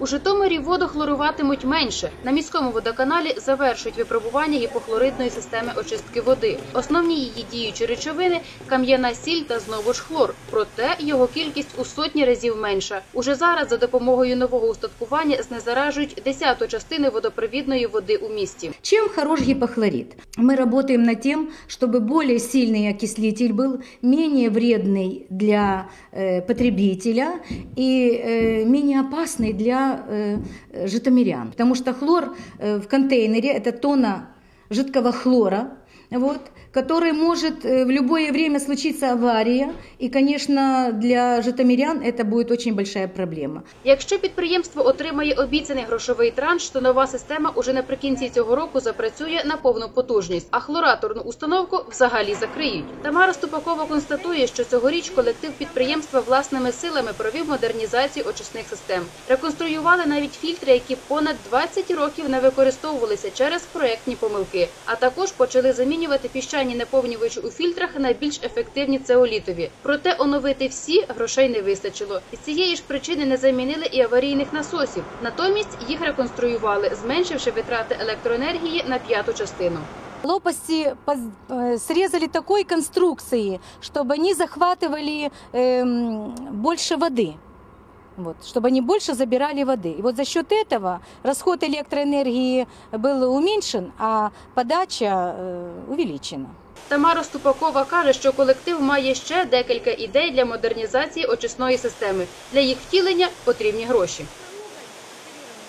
У Житомирі воду хлоруватимуть менше. На міському водоканалі завершують випробування гіпохлоридної системи очистки води. Основні її діючі речовини кам'яна сіль та знову ж хлор. Проте його кількість у сотні разів менша. Уже зараз за допомогою нового устаткування знезаражують десяту частину водопровідної води у місті. Чем хорош гипохлорид? Мы работаем над тем, чтобы более сильный окислитель был, менее вредный для э, потребителя и э, менее опасный для э, житомирян. Потому что хлор э, в контейнере – это тонна жидкого хлора, вот, который может э, в любое время случиться авария. И, конечно, для житомирян это будет очень большая проблема. Якщо підприємство отримає обіцяний грошовий транш, то нова система уже наприкінці цього року запрацює на повну потужність, а хлораторну установку взагалі закриють. Тамара Ступакова констатує, що цьогоріч колектив підприємства власними силами провів модернізацію очисних систем. Реконструювали навіть фільтри, які понад 20 років не використовувалися через проектні помилки. А також почали замінювати піщані наповнювачі у фільтрах на більш ефективні цеолітові. Проте оновити всі грошей не вистачило. Із цієї ж причини не замінили і аварійних насосів. Натомість їх реконструювали, зменшивши витрати електроенергії на п'яту частину. Лопасти поз- э, срезали такой конструкции, чтобы они захватывали эм, больше воды. Вот, чтобы они больше забирали воды. И вот за счет этого расход электроэнергии был уменьшен, а подача э, увеличена. Тамара Ступакова каже, що колектив має ще декілька ідей для модернізації очисної системи. Для їх втілення потрібні гроші.